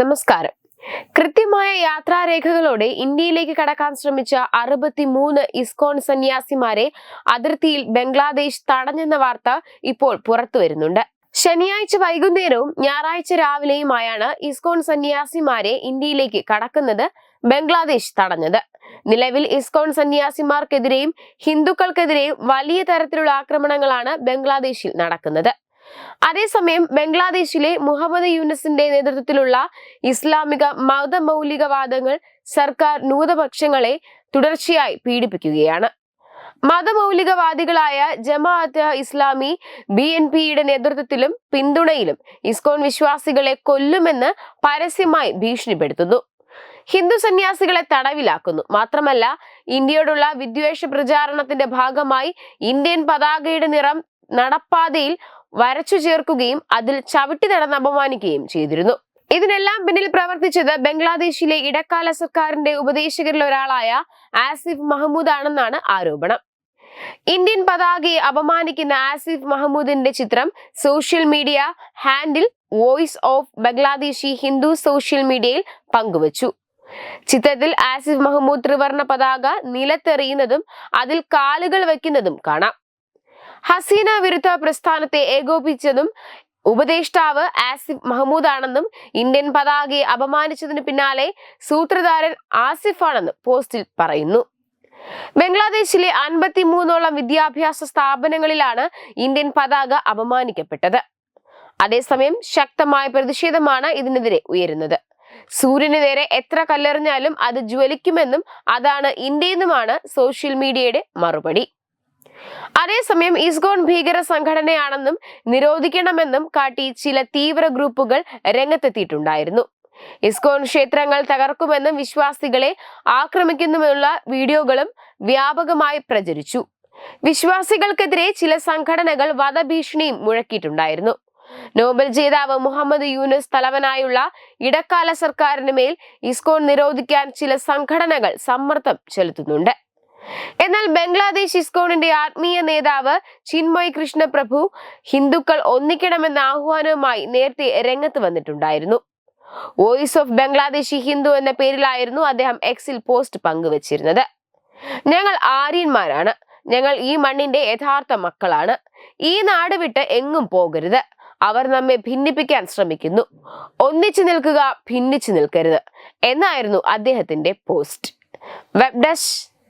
നമസ്കാരം കൃത്യമായ യാത്രാരേഖകളോടെ ഇന്ത്യയിലേക്ക് കടക്കാൻ ശ്രമിച്ച അറുപത്തിമൂന്ന് ഇസ്കോൺ സന്യാസിമാരെ അതിർത്തിയിൽ ബംഗ്ലാദേശ് തടഞ്ഞെന്ന വാർത്ത ഇപ്പോൾ പുറത്തു വരുന്നുണ്ട് ശനിയാഴ്ച വൈകുന്നേരവും ഞായറാഴ്ച രാവിലെയുമായാണ് ഇസ്കോൺ സന്യാസിമാരെ ഇന്ത്യയിലേക്ക് കടക്കുന്നത് ബംഗ്ലാദേശ് തടഞ്ഞത് നിലവിൽ ഇസ്കോൺ സന്യാസിമാർക്കെതിരെയും ഹിന്ദുക്കൾക്കെതിരെയും വലിയ തരത്തിലുള്ള ആക്രമണങ്ങളാണ് ബംഗ്ലാദേശിൽ നടക്കുന്നത് അതേസമയം ബംഗ്ലാദേശിലെ മുഹമ്മദ് യൂനസിന്റെ നേതൃത്വത്തിലുള്ള ഇസ്ലാമിക മതമൗലികവാദങ്ങൾ സർക്കാർ ന്യൂനപക്ഷങ്ങളെ തുടർച്ചയായി പീഡിപ്പിക്കുകയാണ് മതമൗലികവാദികളായ ജമാഅത്ത് ഇസ്ലാമി ബി എൻ പിയുടെ നേതൃത്വത്തിലും പിന്തുണയിലും ഇസ്കോൺ വിശ്വാസികളെ കൊല്ലുമെന്ന് പരസ്യമായി ഭീഷണിപ്പെടുത്തുന്നു ഹിന്ദു സന്യാസികളെ തടവിലാക്കുന്നു മാത്രമല്ല ഇന്ത്യയോടുള്ള വിദ്വേഷ പ്രചാരണത്തിന്റെ ഭാഗമായി ഇന്ത്യൻ പതാകയുടെ നിറം നടപ്പാതയിൽ വരച്ചു ചേർക്കുകയും അതിൽ ചവിട്ടി നടന്ന് അപമാനിക്കുകയും ചെയ്തിരുന്നു ഇതിനെല്ലാം പിന്നിൽ പ്രവർത്തിച്ചത് ബംഗ്ലാദേശിലെ ഇടക്കാല സർക്കാരിന്റെ ഉപദേശകരിൽ ഒരാളായ ആസിഫ് മഹമ്മൂദ് ആണെന്നാണ് ആരോപണം ഇന്ത്യൻ പതാകയെ അപമാനിക്കുന്ന ആസിഫ് മഹമ്മൂദിന്റെ ചിത്രം social media handle voice of Bangladeshi Hindu social മീഡിയയിൽ പങ്കുവച്ചു ചിത്രത്തിൽ ആസിഫ് മഹമ്മൂദ് ത്രിവർണ പതാക നിലത്തെറിയുന്നതും അതിൽ കാലുകൾ വയ്ക്കുന്നതും കാണാം ഹസീന വിരുദ്ധ പ്രസ്ഥാനത്തെ ഏകോപിച്ചതും ഉപദേഷ്ടാവ് ആസിഫ് മഹമ്മൂദ് ആണെന്നും ഇന്ത്യൻ പതാകയെ അപമാനിച്ചതിന് പിന്നാലെ സൂത്രധാരൻ ആസിഫാണെന്നും പോസ്റ്റിൽ പറയുന്നു ബംഗ്ലാദേശിലെ മൂന്നോളം വിദ്യാഭ്യാസ സ്ഥാപനങ്ങളിലാണ് ഇന്ത്യൻ പതാക അപമാനിക്കപ്പെട്ടത് അതേസമയം ശക്തമായ പ്രതിഷേധമാണ് ഇതിനെതിരെ ഉയരുന്നത് സൂര്യന് നേരെ എത്ര കല്ലെറിഞ്ഞാലും അത് ജ്വലിക്കുമെന്നും അതാണ് ഇന്ത്യയെന്നുമാണ് സോഷ്യൽ മീഡിയയുടെ മറുപടി അതേസമയം ഇസ്ഗോൺ ഭീകര സംഘടനയാണെന്നും നിരോധിക്കണമെന്നും കാട്ടി ചില തീവ്ര ഗ്രൂപ്പുകൾ രംഗത്തെത്തിയിട്ടുണ്ടായിരുന്നു ഇസ്കോൺ ക്ഷേത്രങ്ങൾ തകർക്കുമെന്നും വിശ്വാസികളെ ആക്രമിക്കുന്നുമുള്ള വീഡിയോകളും വ്യാപകമായി പ്രചരിച്ചു വിശ്വാസികൾക്കെതിരെ ചില സംഘടനകൾ വധഭീഷണിയും മുഴക്കിയിട്ടുണ്ടായിരുന്നു നോബൽ ജേതാവ് മുഹമ്മദ് യൂനുസ് തലവനായുള്ള ഇടക്കാല സർക്കാരിന് മേൽ ഇസ്കോൺ നിരോധിക്കാൻ ചില സംഘടനകൾ സമ്മർദ്ദം ചെലുത്തുന്നുണ്ട് എന്നാൽ ബംഗ്ലാദേശ് ഇസ്കോണിന്റെ ആത്മീയ നേതാവ് ചിന്മയ് കൃഷ്ണപ്രഭു ഹിന്ദുക്കൾ ഒന്നിക്കണമെന്ന ആഹ്വാനവുമായി നേരത്തെ രംഗത്ത് വന്നിട്ടുണ്ടായിരുന്നു വോയിസ് ഓഫ് ബംഗ്ലാദേശി ഹിന്ദു എന്ന പേരിലായിരുന്നു അദ്ദേഹം എക്സിൽ പോസ്റ്റ് പങ്കുവച്ചിരുന്നത് ഞങ്ങൾ ആര്യന്മാരാണ് ഞങ്ങൾ ഈ മണ്ണിന്റെ യഥാർത്ഥ മക്കളാണ് ഈ നാട് വിട്ട് എങ്ങും പോകരുത് അവർ നമ്മെ ഭിന്നിപ്പിക്കാൻ ശ്രമിക്കുന്നു ഒന്നിച്ചു നിൽക്കുക ഭിന്നിച്ചു നിൽക്കരുത് എന്നായിരുന്നു അദ്ദേഹത്തിന്റെ post web